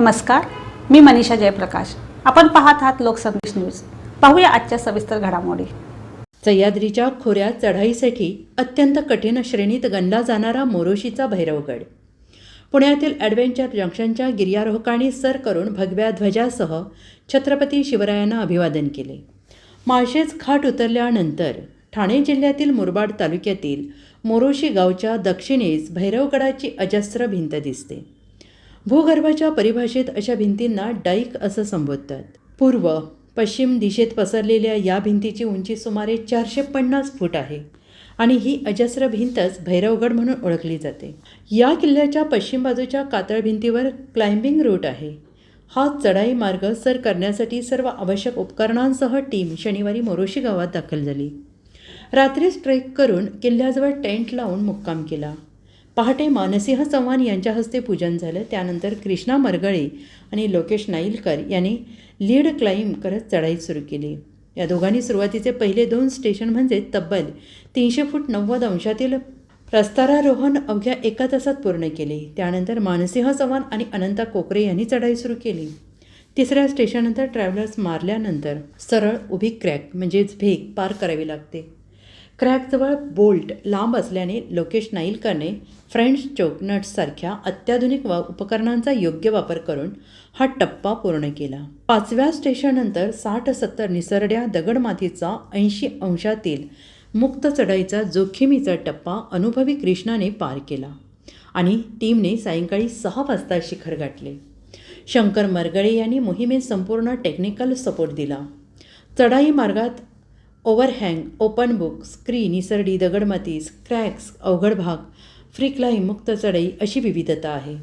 नमस्कार मी मनीषा जयप्रकाश. आपण पाहत आहात लोकसंदेश न्यूज. पाहूया आजच्या सविस्तर घडामोडी. सह्याद्रीच्या खोऱ्या चढाईसाठी अत्यंत कठीण श्रेणीत गणला जाणारा मोरोशीचा भैरवगड. पुण्यातील ॲडव्हेंचर जंक्शनच्या गिर्यारोहकांनी सर करून भगव्या ध्वजासह छत्रपती शिवरायांना अभिवादन केले. माळशेज खाट उतरल्यानंतर ठाणे जिल्ह्यातील मुरबाड तालुक्यातील मोरोशी गावच्या दक्षिणेस भैरवगडाची अजस्र भिंत दिसते. भूगर्भाच्या परिभाषेत अशा भिंतींना डाईक असं संबोधतात. पूर्व पश्चिम दिशेत पसरलेल्या या भिंतीची उंची सुमारे चारशे पन्नास फूट आहे आणि ही अजस्र भिंतच भैरवगड म्हणून ओळखली जाते. या किल्ल्याच्या पश्चिम बाजूच्या कातळ भिंतीवर क्लाइम्बिंग रूट आहे. हा चढाई मार्ग सर करण्यासाठी सर्व आवश्यक उपकरणांसह टीम शनिवारी मोरोशी गावात दाखल झाली. रात्रीच ट्रेक करून किल्ल्याजवळ टेंट लावून मुक्काम केला. पहाटे मानसिंह चव्हाण यांच्या हस्ते पूजन झालं. त्यानंतर कृष्णा मरगळे आणि लोकेश नाईलकर यांनी लीड क्लाईम करत चढाई सुरू केली. या दोघांनी सुरुवातीचे पहिले दोन स्टेशन म्हणजे तब्बल तीनशे फूट नव्वद अंशातील प्रस्तारारोहण अवघ्या एका तासात पूर्ण केले. त्यानंतर मानसिंह चव्हाण आणि अनंता कोकरे यांनी चढाई सुरू केली. तिसऱ्या स्टेशननंतर ट्रॅव्हलर्स मारल्यानंतर सरळ उभी क्रॅक म्हणजेच भेग पार करावी लागते. क्रॅकजवळ बोल्ट लांब असल्याने लोकेश नाईलकरने फ्रेंच चोकनट्ससारख्या अत्याधुनिक वा उपकरणांचा योग्य वापर करून हा टप्पा पूर्ण केला. पाचव्या स्टेशननंतर साठ सत्तर निसरड्या दगडमातीचा ऐंशी अंशातील मुक्त चढाईचा जोखमीचा टप्पा अनुभवी कृष्णाने पार केला आणि टीमने सायंकाळी सहा वाजता शिखर गाठले. शंकर मरगळे यांनी मोहिमेत संपूर्ण टेक्निकल सपोर्ट दिला. चढाई मार्गात ओव्हरहँग ओपन बुक स्क्रीन निसरडी दगडमाती क्रॅक्स अवघड भाग फ्री मुक्त चढाई अशी विविधता आहे.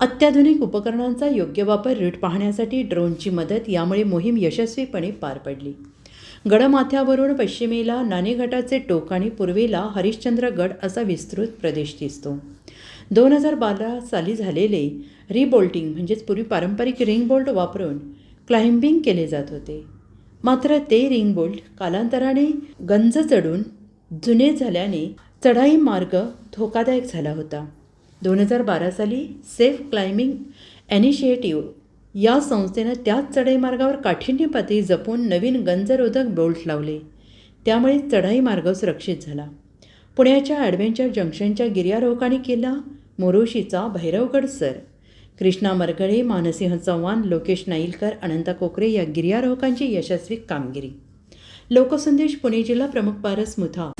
अत्याधुनिक उपकरणांचा योग्य वापर रूट पाहण्यासाठी ड्रोनची मदत यामुळे मोहीम यशस्वीपणे पार पडली. गडमाथ्यावरून पश्चिमेला नाणेघाटाचे टोक आणि पूर्वेला हरिश्चंद्रगड असा विस्तृत प्रदेश दिसतो. दोन हजार बारा साली झालेले रिबोल्टिंग म्हणजेच पूर्वी पारंपरिक रिंग बोल्ट वापरून क्लाइम्बिंग केले जात होते. मात्र ते रिंगबोल्ट कालांतराने गंज चढून जुने झाल्याने चढाई मार्ग धोकादायक झाला होता. दोन हजार बारा साली सेफ क्लाइम्बिंग ॲनिशिएटिव्ह या संस्थेनं त्याच चढाई मार्गावर काठिण्य पातळी जपून नवीन गंजरोधक बोल्ट लावले. त्यामुळे चढाई मार्ग सुरक्षित झाला. पुण्याच्या ॲडव्हेंचर जंक्शनच्या गिर्यारोहकांनी केला मोरोशीचा भैरवगड सर. कृष्णा मरगळे मानसिंह चव्हाण लोकेश नाईलकर अनंता कोकरे या गिर्यारोहकांची यशस्वी कामगिरी. लोकसंदेश पुणे जिल्हा प्रमुख पारस मुथा.